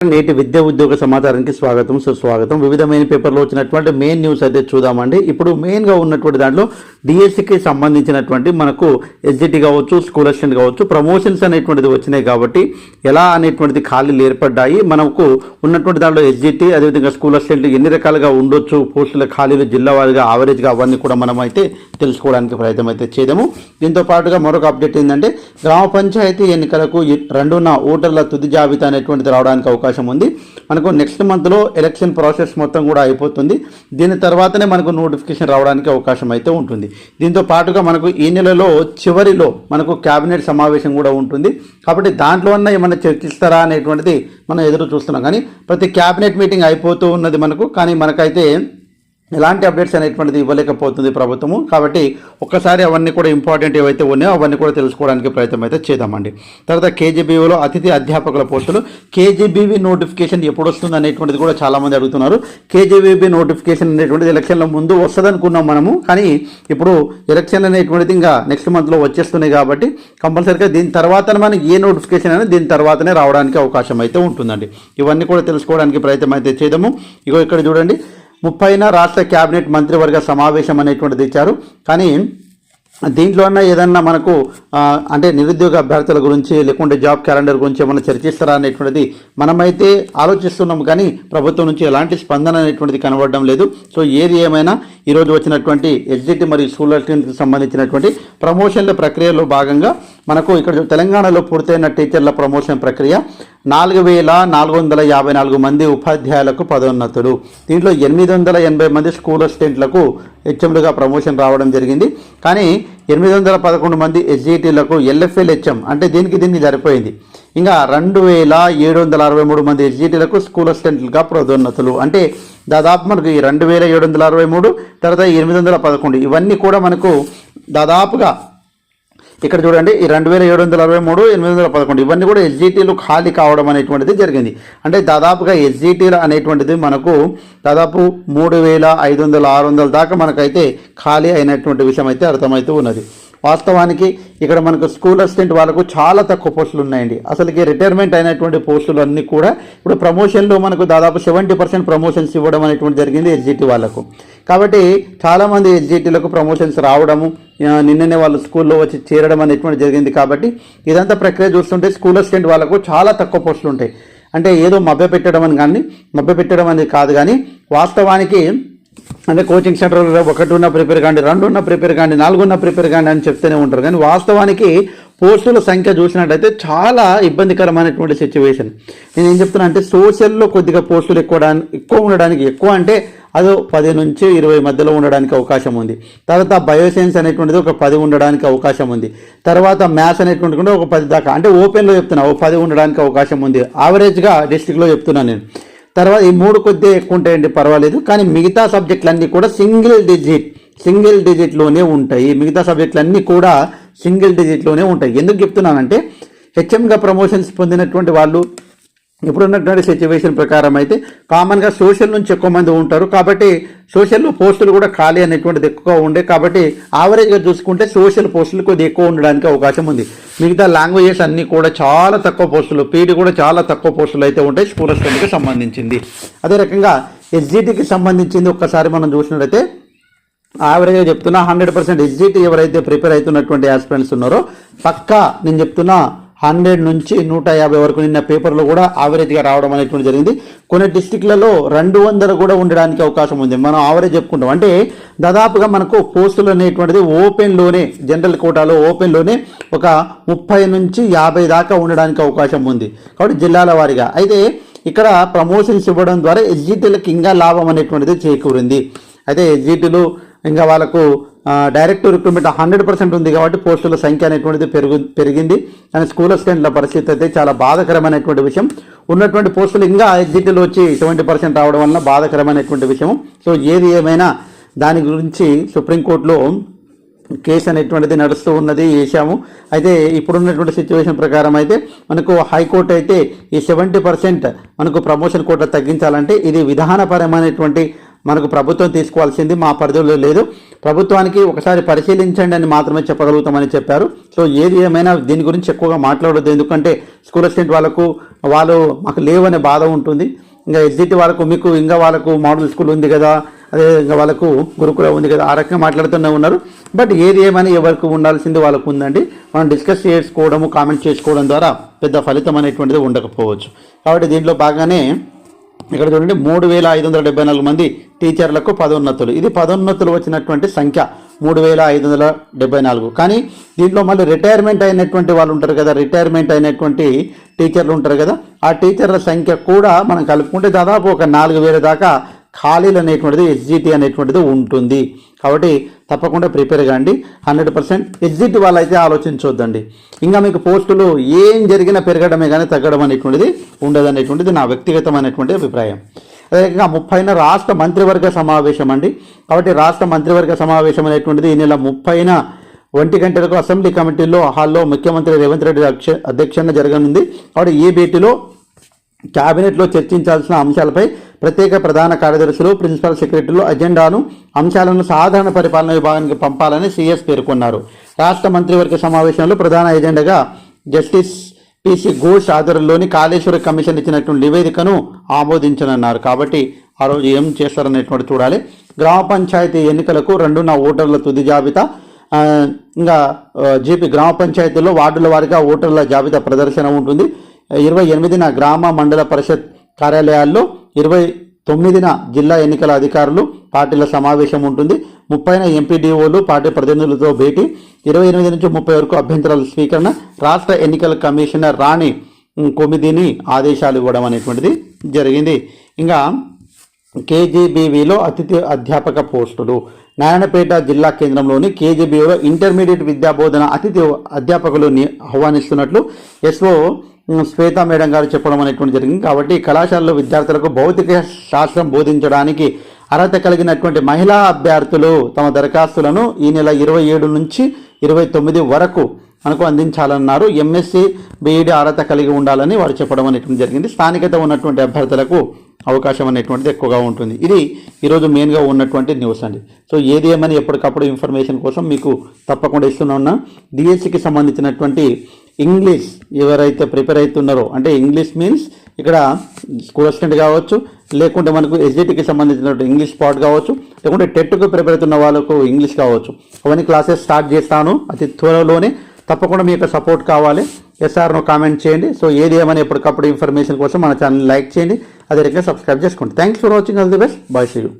నేటి విద్యా ఉద్యోగ సమాచారానికి స్వాగతం సుస్వాగతం. వివిధమైన పేపర్లో వచ్చినటువంటి మెయిన్ న్యూస్ అయితే చూద్దామండి. ఇప్పుడు మెయిన్గా ఉన్నటువంటి దాంట్లో డిఎస్సికి సంబంధించినటువంటి మనకు ఎస్జిటి కావచ్చు స్కూల్ అసిస్టెంట్ కావచ్చు ప్రమోషన్స్ అనేటువంటిది వచ్చినాయి కాబట్టి ఎలా అనేటువంటిది ఖాళీలు ఏర్పడ్డాయి మనకు ఉన్నటువంటి దాంట్లో ఎస్జిటి అదేవిధంగా స్కూల్ అసిస్టెంట్ ఎన్ని రకాలుగా ఉండొచ్చు పోస్టుల ఖాళీలు జిల్లా వారిగా ఆవరేజ్గా అవన్నీ కూడా మనం అయితే తెలుసుకోవడానికి ప్రయత్నం అయితే చేయడము దీంతో పాటుగా మరొక అప్డేట్ ఏంటంటే గ్రామ పంచాయతీ ఎన్నికలకు రెండున్న ఓటర్ల తుది జాబితా అనేటువంటిది రావడానికి అవకాశం అవకాశం ఉంది. మనకు నెక్స్ట్ మంత్లో ఎలక్షన్ ప్రాసెస్ మొత్తం కూడా అయిపోతుంది. దీని తర్వాతనే మనకు నోటిఫికేషన్ రావడానికి అవకాశం అయితే ఉంటుంది. దీంతో పాటుగా మనకు ఈ నెలలో చివరిలో మనకు క్యాబినెట్ సమావేశం కూడా ఉంటుంది. కాబట్టి దాంట్లో అన్న ఏమైనా చర్చిస్తారా అనేటువంటిది మనం ఎదురు చూస్తున్నాం. కానీ ప్రతి క్యాబినెట్ మీటింగ్ అయిపోతూ ఉన్నది మనకు. కానీ మనకైతే ఎలాంటి అప్డేట్స్ అనేటువంటిది ఇవ్వలేకపోతుంది ప్రభుత్వము. కాబట్టి ఒక్కసారి అవన్నీ కూడా ఇంపార్టెంట్ ఏవైతే ఉన్నాయో అవన్నీ కూడా తెలుసుకోవడానికి ప్రయత్నం అయితే చేద్దామండి. తర్వాత కేజీబీవీలో అతిథి అధ్యాపకుల పోస్టులు. కేజీబీవీ నోటిఫికేషన్ ఎప్పుడు వస్తుంది అనేటువంటిది కూడా చాలామంది అడుగుతున్నారు. కేజీబీబీ నోటిఫికేషన్ అనేటువంటిది ఎలక్షన్ల ముందు వస్తుంది అనుకున్నాం మనము. కానీ ఇప్పుడు ఎలక్షన్ అనేటువంటిది ఇంకా నెక్స్ట్ మంత్లో వచ్చేస్తున్నాయి కాబట్టి కంపల్సరీగా దీని తర్వాత మనకి ఏ నోటిఫికేషన్ అయినా దీని తర్వాతనే రావడానికి అవకాశం అయితే ఉంటుందండి. ఇవన్నీ కూడా తెలుసుకోవడానికి ప్రయత్నం అయితే చేద్దాము. ఇగో ఇక్కడ చూడండి. ముప్పైన రాష్ట్ర కేబినెట్ మంత్రివర్గ సమావేశం అనేటువంటిది ఇచ్చారు. కానీ దీంట్లో ఏదన్నా మనకు అంటే నిరుద్యోగ అభ్యర్థుల గురించి లేకుంటే జాబ్ క్యాలెండర్ గురించి ఏమైనా చర్చిస్తారా అనేటువంటిది మనమైతే ఆలోచిస్తున్నాం. కానీ ప్రభుత్వం నుంచి ఎలాంటి స్పందన అనేటువంటిది కనబడడం లేదు. సో ఏది ఏమైనా ఈరోజు వచ్చినటువంటి ఎస్జిటి మరియు స్కూల్ సంబంధించినటువంటి ప్రమోషన్ల ప్రక్రియలో భాగంగా మనకు ఇక్కడ తెలంగాణలో పూర్తయిన టీచర్ల ప్రమోషన్ ప్రక్రియ నాలుగు వేల నాలుగు వందల యాభై నాలుగు మంది ఉపాధ్యాయులకు పదోన్నతులు దీంట్లో ఎనిమిది వందల ఎనభై మంది స్కూల్ అసిస్టెంట్లకు హెచ్ఎంలుగా ప్రమోషన్ రావడం జరిగింది. కానీ ఎనిమిది వందల పదకొండు మంది ఎస్జిటీలకు ఎల్ఎఫ్ఎల్ హెచ్ఎం అంటే దీనికి దీనికి సరిపోయింది. ఇంకా రెండు వేల ఏడు వందల అరవై మూడు మంది ఎస్జిటీలకు స్కూల్ అసిస్టెంట్లుగా పదోన్నతులు. అంటే దాదాపు మనకు ఈ రెండు వేల ఏడు వందల అరవై మూడు తర్వాత ఎనిమిది వందల పదకొండు. ఇవన్నీ కూడా మనకు దాదాపుగా ఇక్కడ చూడండి ఈ రెండు వేల ఏడు వందల అరవై మూడు ఎనిమిది వందల పదకొండు. ఇవన్నీ కూడా ఎస్జిటీలు ఖాళీ కావడం అనేటువంటిది జరిగింది. అంటే దాదాపుగా ఎస్జిటీలు అనేటువంటిది మనకు దాదాపు మూడు వేల ఐదు వందల ఆరు వందల దాకా మనకైతే ఖాళీ అయినటువంటి విషయం అయితే అర్థమవుతూ ఉన్నది. వాస్తవానికి ఇక్కడ మనకు స్కూల్ అసిస్టెంట్ వాళ్ళకు చాలా తక్కువ పోస్టులు ఉన్నాయండి. అసలుకి రిటైర్మెంట్ అయినటువంటి పోస్టులు అన్నీ కూడా ఇప్పుడు ప్రమోషన్లో మనకు దాదాపు సెవెంటీ పర్సెంట్ ప్రమోషన్స్ ఇవ్వడం అనేటువంటి జరిగింది ఎస్జిటి వాళ్ళకు. కాబట్టి చాలామంది ఎస్జిటీలకు ప్రమోషన్స్ రావడము నిన్ననే వాళ్ళు స్కూల్లో వచ్చి చేరడం అనేటువంటి జరిగింది కాబట్టి ఇదంతా ప్రక్రియ చూస్తుంటే స్కూల్ అసిస్టెంట్ వాళ్ళకు చాలా తక్కువ పోస్టులు ఉంటాయి. అంటే ఏదో మభ్య పెట్టడం అని కానీ మభ్య పెట్టడం అనేది కాదు కానీ వాస్తవానికి అంటే కోచింగ్ సెంటర్లో ఒకటి ఉన్న ప్రిపేర్ కాండి రెండు ఉన్న ప్రిపేర్ కాండి నాలుగు ఉన్న ప్రిపేర్ కాండి అని చెప్తూనే ఉంటారు. కానీ వాస్తవానికి పోస్టుల సంఖ్య చూసినట్టయితే చాలా ఇబ్బందికరమైనటువంటి సిచ్యువేషన్ నేను ఏం చెప్తున్నా అంటే సోషల్లో కొద్దిగా పోస్టులు ఎక్కువ ఎక్కువ ఉండడానికి ఎక్కువ అంటే అదో పది నుంచి ఇరవై మధ్యలో ఉండడానికి అవకాశం ఉంది. తర్వాత బయోసైన్స్ అనేటువంటిది ఒక పది ఉండడానికి అవకాశం ఉంది. తర్వాత మ్యాథ్స్ అనేటువంటి కూడా ఒక పది దాకా. అంటే ఓపెన్లో చెప్తున్నా ఒక పది ఉండడానికి అవకాశం ఉంది. యావరేజ్గా డిస్టిక్లో చెప్తున్నాను నేను. తర్వాత ఈ మూడు కొద్దిగా ఎక్కువ ఉంటాయండి పర్వాలేదు. కానీ మిగతా సబ్జెక్టులన్నీ కూడా సింగిల్ డిజిట్ సింగిల్ డిజిట్లోనే ఉంటాయి. మిగతా సబ్జెక్టులన్నీ కూడా సింగిల్ డిజిట్లోనే ఉంటాయి. ఎందుకు చెప్తున్నానంటే హెచ్ఎంగా ప్రమోషన్స్ పొందినటువంటి వాళ్ళు ఇప్పుడున్నటువంటి సిచ్యువేషన్ ప్రకారం అయితే కామన్గా సోషల్ నుంచి ఎక్కువ మంది ఉంటారు. కాబట్టి సోషల్లో పోస్టులు కూడా ఖాళీ అనేటువంటిది ఎక్కువగా ఉండే. కాబట్టి యావరేజ్గా చూసుకుంటే సోషల్ పోస్టులు కొద్దిగా ఎక్కువ ఉండడానికి అవకాశం ఉంది. మిగతా లాంగ్వేజెస్ అన్నీ కూడా చాలా తక్కువ పోస్టులు పీడి కూడా చాలా తక్కువ పోస్టులు అయితే ఉంటాయి స్కూల్ అసిస్టెంట్కి సంబంధించింది. అదే రకంగా ఎస్జిటికి సంబంధించింది ఒక్కసారి మనం చూసినట్లయితే యావరేజ్గా చెప్తున్నా హండ్రెడ్ పర్సెంట్ ఎస్జిటి ఎవరైతే ప్రిపేర్ అవుతున్నటువంటి ఆస్పిరెంట్స్ ఉన్నారో పక్కా నేను చెప్తున్నా హండ్రెడ్ నుంచి నూట యాభై వరకు నిన్న పేపర్లో కూడా యావరేజ్గా రావడం అనేటువంటి జరిగింది. కొన్ని డిస్టిక్లలో రెండు వందలు కూడా ఉండడానికి అవకాశం ఉంది. మనం ఆవరేజ్ చెప్పుకుంటాం. అంటే దాదాపుగా మనకు పోస్టులు అనేటువంటిది ఓపెన్లోనే జనరల్ కోటాలో ఓపెన్లోనే ఒక ముప్పై నుంచి యాభై దాకా ఉండడానికి అవకాశం ఉంది. కాబట్టి జిల్లాల వారీగా. అయితే ఇక్కడ ప్రమోషన్స్ ఇవ్వడం ద్వారా ఎస్జిటీలకు ఇంకా లాభం అనేటువంటిది చేకూరింది. అయితే ఎస్జిటీలు ఇంకా వాళ్ళకు డైరెక్ట్ రిక్రూట్మెంట్ హండ్రెడ్ పర్సెంట్ ఉంది కాబట్టి పోస్టుల సంఖ్య అనేటువంటిది పెరుగు పెరిగింది. కానీ స్కూల్ అసిస్టెంట్ల పరిస్థితి అయితే చాలా బాధకరమైనటువంటి విషయం. ఉన్నటువంటి పోస్టులు ఇంకా ఎగ్జిట్లో వచ్చి సెవెంటీ పర్సెంట్ రావడం వలన బాధాకరమైనటువంటి విషయం సో ఏది ఏమైనా దాని గురించి సుప్రీంకోర్టులో కేసు అనేటువంటిది నడుస్తూ ఉన్నది వేసాము అయితే ఇప్పుడున్నటువంటి సిచ్యువేషన్ ప్రకారం అయితే మనకు హైకోర్టు అయితే ఈ సెవెంటీ పర్సెంట్ మనకు ప్రమోషన్ కోట తగ్గించాలంటే ఇది విధానపరమైనటువంటి మనకు ప్రభుత్వం తీసుకోవాల్సింది మా పరిధిలో లేదు. ప్రభుత్వానికి ఒకసారి పరిశీలించండి అని మాత్రమే చెప్పగలుగుతామని చెప్పారు. సో ఏది ఏమైనా దీని గురించి ఎక్కువగా మాట్లాడొద్దు. ఎందుకంటే స్కూల్ అసిస్టెంట్ వాళ్ళకు వాళ్ళు మాకు లేవనే బాధ ఉంటుంది. ఇంకా ఎస్జిటి వాళ్ళకు మీకు ఇంకా వాళ్ళకు మోడల్ స్కూల్ ఉంది కదా. అదే వాళ్ళకు గురుకుల ఉంది కదా. ఆ రకంగా మాట్లాడుతూనే ఉన్నారు. బట్ ఏది ఏమని ఎవరికి ఉండాల్సింది వాళ్ళకు ఉందండి. మనం డిస్కస్ చేసుకోవడము కామెంట్ చేసుకోవడం ద్వారా పెద్ద ఫలితం అనేటువంటిది ఉండకపోవచ్చు. కాబట్టి దీంట్లో బాగానే ఇక్కడ చూడండి మూడు వేల ఐదు వందల డెబ్బై నాలుగు మంది టీచర్లకు పదోన్నతులు. ఇది పదోన్నతులు వచ్చినటువంటి సంఖ్య మూడు వేల ఐదు వందల డెబ్బై నాలుగు. కానీ దీంట్లో మళ్ళీ రిటైర్మెంట్ అయినటువంటి వాళ్ళు ఉంటారు కదా రిటైర్మెంట్ అయినటువంటి టీచర్లు ఉంటారు కదా ఆ టీచర్ల సంఖ్య కూడా మనం కలుపుకుంటే దాదాపు ఒక నాలుగు వేల దాకా ఖాళీలు అనేటువంటిది ఎస్జిటి అనేటువంటిది ఉంటుంది. కాబట్టి తప్పకుండా ప్రిపేర్ కాండి. హండ్రెడ్ పర్సెంట్ ఎస్జిటి వాళ్ళైతే ఆలోచించవద్దండి ఇంకా మీకు పోస్టులు ఏం జరిగినా పెరగడమే కానీ తగ్గడం అనేటువంటిది ఉండదు అనేటువంటిది నా వ్యక్తిగతమైనటువంటి అభిప్రాయం. అదేవిధంగా ముప్పైన రాష్ట్ర మంత్రివర్గ సమావేశం అండి కాబట్టి రాష్ట్ర మంత్రివర్గ సమావేశం అనేటువంటిది ఈ నెల ముప్పైన ఒంటి గంటలకు అసెంబ్లీ కమిటీలో హాల్లో ముఖ్యమంత్రి రేవంత్ రెడ్డి అధ్యక్ష జరగనుంది. కాబట్టి ఈ భేటీలో క్యాబినెట్లో చర్చించాల్సిన అంశాలపై ప్రత్యేక ప్రధాన కార్యదర్శులు ప్రిన్సిపల్ సెక్రటరీలు అజెండాను అంశాలను సాధారణ పరిపాలన విభాగానికి పంపాలని సీఎస్ పేర్కొన్నారు. రాష్ట్ర మంత్రివర్గ సమావేశంలో ప్రధాన ఎజెండాగా జస్టిస్ పిసి ఘోష్ ఆధ్వర్యంలోని కాళేశ్వర కమిషన్ ఇచ్చినటువంటి నివేదికను ఆమోదించనున్నారు. కాబట్టి ఆ రోజు ఏం చేస్తారనేటువంటి చూడాలి. గ్రామ పంచాయతీ ఎన్నికలకు రెండున్న ఓటర్ల తుది జాబితా. ఇంకా జీపీ గ్రామ పంచాయతీలో వార్డుల వారిగా ఓటర్ల జాబితా ప్రదర్శన ఉంటుంది. ఇరవై ఎనిమిదిన గ్రామ మండల పరిషత్ కార్యాలయాల్లో ఇరవై తొమ్మిదిన జిల్లా ఎన్నికల అధికారులు పార్టీల సమావేశం ఉంటుంది. ముప్పైన ఎంపీడీఓలు పార్టీ ప్రతినిధులతో భేటీ. ఇరవై ఎనిమిది నుంచి ముప్పై వరకు అభ్యంతరాల స్వీకరణ. రాష్ట్ర ఎన్నికల కమిషనర్ రాణి కొమిదిని ఆదేశాలు ఇవ్వడం అనేటువంటిది జరిగింది. ఇంకా కేజీబీవీలో అతిథి అధ్యాపక పోస్టులు. నారాయణపేట జిల్లా కేంద్రంలోని కేజీబీలో ఇంటర్మీడియట్ విద్యా బోధన అతిథి అధ్యాపకులు ని- ఆహ్వానిస్తున్నట్లు ఎస్ఓ శ్వేత మేడం గారు చెప్పడం అనేటువంటి జరిగింది. కాబట్టి కళాశాలలో విద్యార్థులకు భౌతిక శాస్త్రం బోధించడానికి అర్హత కలిగినటువంటి మహిళా అభ్యర్థులు తమ దరఖాస్తులను ఈ నెల ఇరవై ఏడు నుంచి ఇరవై తొమ్మిది వరకు మనకు అందించాలన్నారు. ఎంఎస్సి బీఈడి అర్హత కలిగి ఉండాలని వారు చెప్పడం అనేటువంటి జరిగింది. స్థానికత ఉన్నటువంటి అభ్యర్థులకు అవకాశం అనేటువంటిది ఎక్కువగా ఉంటుంది. ఇది ఈరోజు మెయిన్గా ఉన్నటువంటి న్యూస్ అండి. సో ఏది ఏమని ఎప్పటికప్పుడు ఇన్ఫర్మేషన్ కోసం మీకు తప్పకుండా ఇస్తూనే ఉన్నా డిఎస్సికి సంబంధించినటువంటి ఇంగ్లీష్ ఎవరైతే ప్రిపేర్ అవుతున్నారో అంటే ఇంగ్లీష్ మీన్స్ ఇక్కడ స్కూల్ అసిస్టెంట్ కావచ్చు లేకుంటే మనకు ఎస్జిటికి సంబంధించినటువంటి ఇంగ్లీష్ పార్ట్ కావచ్చు లేకుంటే టెట్కు ప్రిపేర్ అవుతున్న వాళ్ళకు ఇంగ్లీష్ కావచ్చు. అవన్నీ క్లాసెస్ స్టార్ట్ చేస్తాను. అతి త్వరలోనే తప్పకుండా మీ యొక్క సపోర్ట్ కావాలి. ఎస్ఆర్ను కామెంట్ చేయండి. సో ఏది ఏమని ఎప్పటికప్పుడు ఇన్ఫర్మేషన్ కోసం మన ఛానల్ లైక్ చేయండి. అదే రకంగా సబ్స్క్రైబ్ చేసుకోండి. Thanks for watching all the best bye see you